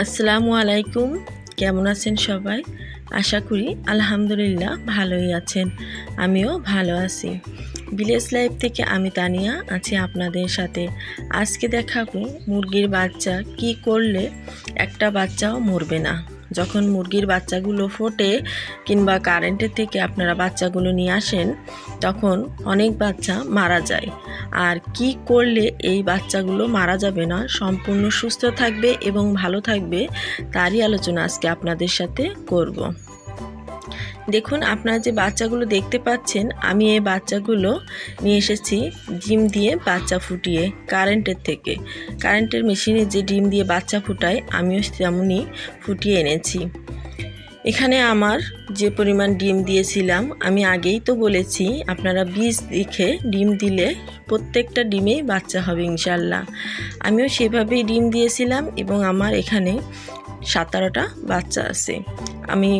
আসসালামু আলাইকুম। কেমন আছেন সবাই? আশা করি আলহামদুলিল্লাহ ভালোই আছেন। আমিও ভালো আছি। ভিলেজ লাইফ থেকে আমি তানিয়া আছি আপনাদের সাথে। আজকে দেখাবো মুরগির বাচ্চা কি করলে একটা বাচ্চাও মরবে না। যখন মুরগির বাচ্চাগুলো ফোটে কিংবা কারেন্টের থেকে আপনারা বাচ্চাগুলো নিয়ে আসেন, তখন অনেক বাচ্চা মারা যায়। আর কি করলে এই বাচ্চাগুলো মারা যাবে না, সম্পূর্ণ সুস্থ থাকবে এবং ভালো থাকবে, তারই আলোচনা আজকে আপনাদের সাথে করব। দেখুন, আপনারা যে বাচ্চাগুলো দেখতে পাচ্ছেন, আমি এই বাচ্চাগুলো নিয়ে এসেছি ডিম দিয়ে বাচ্চা ফুটিয়ে, কারেন্টের থেকে। কারেন্টের মেশিনে যে ডিম দিয়ে বাচ্চা ফুটায়, আমিও তেমনই ফুটিয়ে এনেছি। এখানে আমার যে পরিমাণ ডিম দিয়েছিলাম, আমি আগেই তো বলেছি, আপনারা বীজ দেখে ডিম দিলে প্রত্যেকটা ডিমেই বাচ্চা হবে ইনশাল্লাহ। আমিও সেভাবেই ডিম দিয়েছিলাম এবং আমার এখানে সতেরোটা বাচ্চা আছে। আমি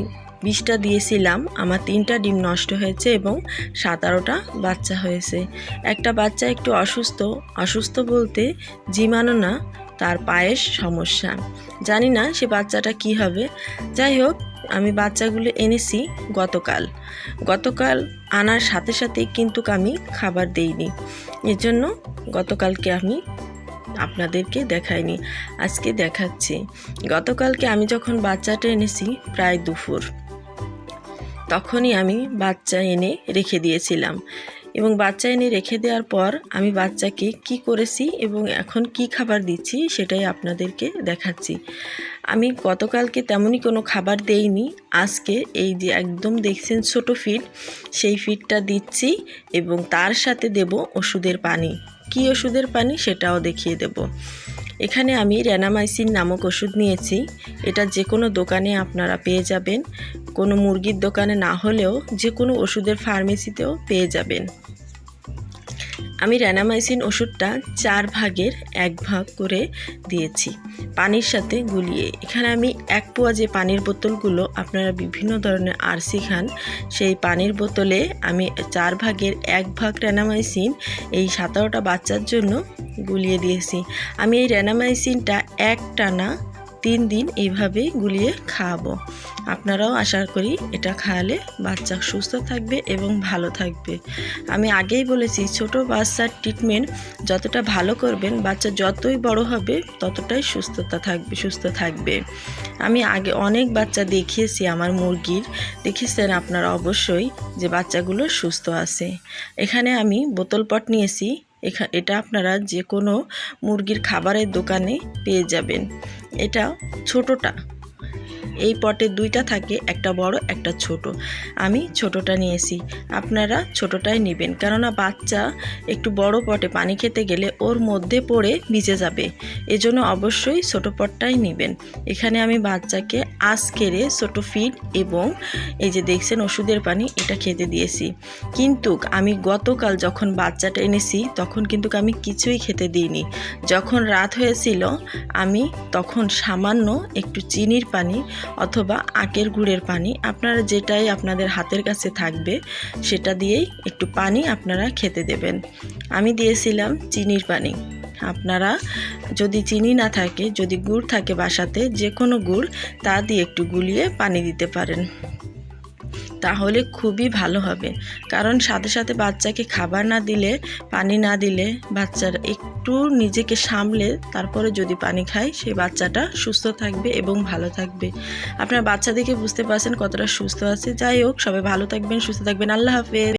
বিষটা দিয়েছিলাম, আমার তিনটা ডিম নষ্ট হয়েছে এবং সতেরোটা বাচ্চা হয়েছে। একটা বাচ্চা একটু অসুস্থ অসুস্থ বলতে জিমানো না, তার পায়ের সমস্যা। জানি না সে বাচ্চাটা কি হবে। যাই হোক আমি বাচ্চাগুলো এনেছি গতকাল। গতকাল আনার সাথে সাথেই কিন্তু আমি খাবার দেইনি। এর জন্য গতকালকে আমি আপনাদেরকে দেখাইনি, আজকে দেখাচ্ছি। গতকালকে আমি যখন বাচ্চাটা এনেছি প্রায় দুপুর, তখনই আমি বাচ্চা এনে রেখে দিয়েছিলাম। এবং বাচ্চা এনে রেখে দেওয়ার পর আমি বাচ্চাকে কি করেছি এবং এখন কি খাবার দিচ্ছি সেটাই আপনাদেরকে দেখাচ্ছি। আমি গতকালকে তেমনই কোনো খাবার দেইনি, আজকে এই যে একদম দেখছেন ছোট ফিড সেই ফিডটা দিচ্ছি এবং তার সাথে দেব ওষুধের পানি। কি ওষুধের পানি সেটাও দেখিয়ে দেব। এখানে আমি র্যানামাইসিন নামক ওষুধ নিয়েছি। এটা যে কোনো দোকানে আপনারা পেয়ে যাবেন। কোনো মুরগির দোকানে না হলেও যে কোনো ওষুধের ফার্মেসিতেও পেয়ে যাবেন। আমি র্যানামাইসিন ওষুধটা চার ভাগের এক ভাগ করে দিয়েছি। পানির সাথে গুলিয়ে। এখানে আমি এক পোয়া যে পানির বোতলগুলো আপনারা বিভিন্ন ধরনের আরসি খান, সেই পানির বোতলে আমি চার ভাগের এক ভাগ র্যানামাইসিন এই সাতারোটা বাচ্চার জন্য গুলিয়ে দিয়েছি। আমি এই র্যানামাইসিনটা এক টানা তিন দিন এইভাবেই গুলিয়ে খাওয়াবো। আপনারাও আশা করি এটা খাওয়ালে বাচ্চা সুস্থ থাকবে এবং ভালো থাকবে। আমি আগেই বলেছি, ছোট বাচ্চার ট্রিটমেন্ট যতটা ভালো করবেন, বাচ্চা যতই বড় হবে, ততটাই সুস্থতা থাকবে, সুস্থ থাকবে। আমি আগে অনেক বাচ্চা দেখিয়েছি আমার মুরগির। দেখেছেন আপনারা অবশ্যই যে বাচ্চাগুলো সুস্থ আছে। এখানে আমি বোতল পট নিয়েছি। এটা আপনারা যে কোনো মুরগির খাবারের দোকানে পেয়ে যাবেন। এটা ছোটোটা। এই পটে দুইটা থাকে, একটা বড়, একটা ছোট। আমি ছোটটা নিয়েছি। আপনারা ছোটটাই নেবেন। কেননা বাচ্চা একটু বড় পটে পানি খেতে গেলে ওর মধ্যে পড়ে ভিজে যাবে। এজন্য অবশ্যই ছোট পটটাই নেবেন। এখানে আমি বাচ্চাকে আঁশ কেড়ে ছোটো ফিড এবং এই যে দেখছেন ওষুধের পানি, এটা খেতে দিয়েছি। কিন্তু আমি গতকাল যখন বাচ্চাটা এনেছি, তখন কিন্তু আমি কিছুই খেতে দিইনি। যখন রাত হয়েছিল, আমি তখন সামান্য একটু চিনির পানি অথবা আখের গুড়ের পানি আপনারা যেটাই আপনাদের হাতের কাছে থাকবে, সেটা দিয়েই একটু পানি আপনারা খেতে দেবেন। আমি দিয়েছিলাম চিনির পানি। আপনারা যদি চিনি না থাকে, যদি গুড় থাকে বাসাতে যে কোনো গুড় তা দিয়ে একটু গুলিয়ে পানি দিতে পারেন। তাহলে খুবই ভালো হবে। কারণ সাথে সাথে বাচ্চাকে খাবার না দিলে, পানি না দিলে বাচ্চার একটু নিজেকে সামলে তারপরে যদি পানি খায় সেই বাচ্চাটা সুস্থ থাকবে এবং ভালো থাকবে। আপনার বাচ্চা দেখে বুঝতে পারছেন কতটা সুস্থ আছে। যাই হোক, সবাই ভালো থাকবেন, সুস্থ থাকবেন। আল্লাহ হাফেজ।